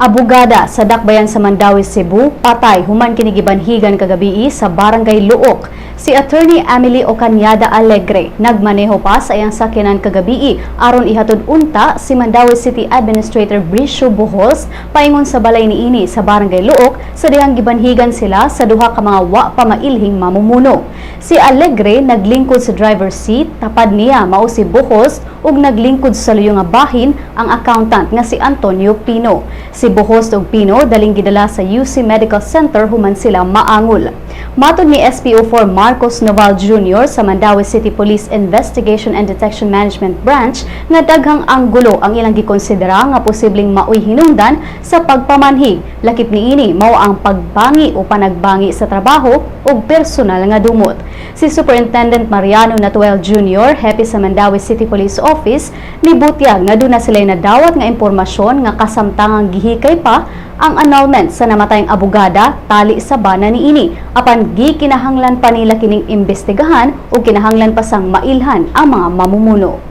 Abugada sa Dakbayan sa Mandawi, Cebu, patay human kinigibanhigan kagabi sa Barangay Luok. Si Attorney Emily Ocanyada Alegre nagmaneho pa sa iyang sakyanan kagabi aron ihatod unta si Mandawi City Administrator Bricio Bohos paingon sa balay niini sa Barangay Luok sa dihang gibanhigan sila sa duha ka mga wa pa mailhing mamumuno. Si Alegre naglingkod sa driver's seat, tapad niya mao si Bohos ug naglingkod sa luyo nga bahin ang accountant nga si Antonio Pino. Si Bohos ug Pino daling gidala sa UC Medical Center human sila maangol. Matod ni SPO4 Marcos Noval Jr. sa Mandawi City Police Investigation and Detection Management Branch nga daghang anggulo ang ilang gikonsidera nga posibleng maoy hinungdan sa pagpamanhig. Lakip niini mao ang pagbangi o panagbangi sa trabaho ug personal nga dumot. Si Superintendent Mariano Natuel Jr., happy sa Mandawi City Police Office, nibutyag nga doon na sila nadawat nga impormasyon nga kasamtangang gihikay pa ang annulment sa namatayang abogada tali sa bana ni ini apan gi kinahanglan pa nila kining imbestigahan o kinahanglan pa sang mailhan ang mga mamumuno.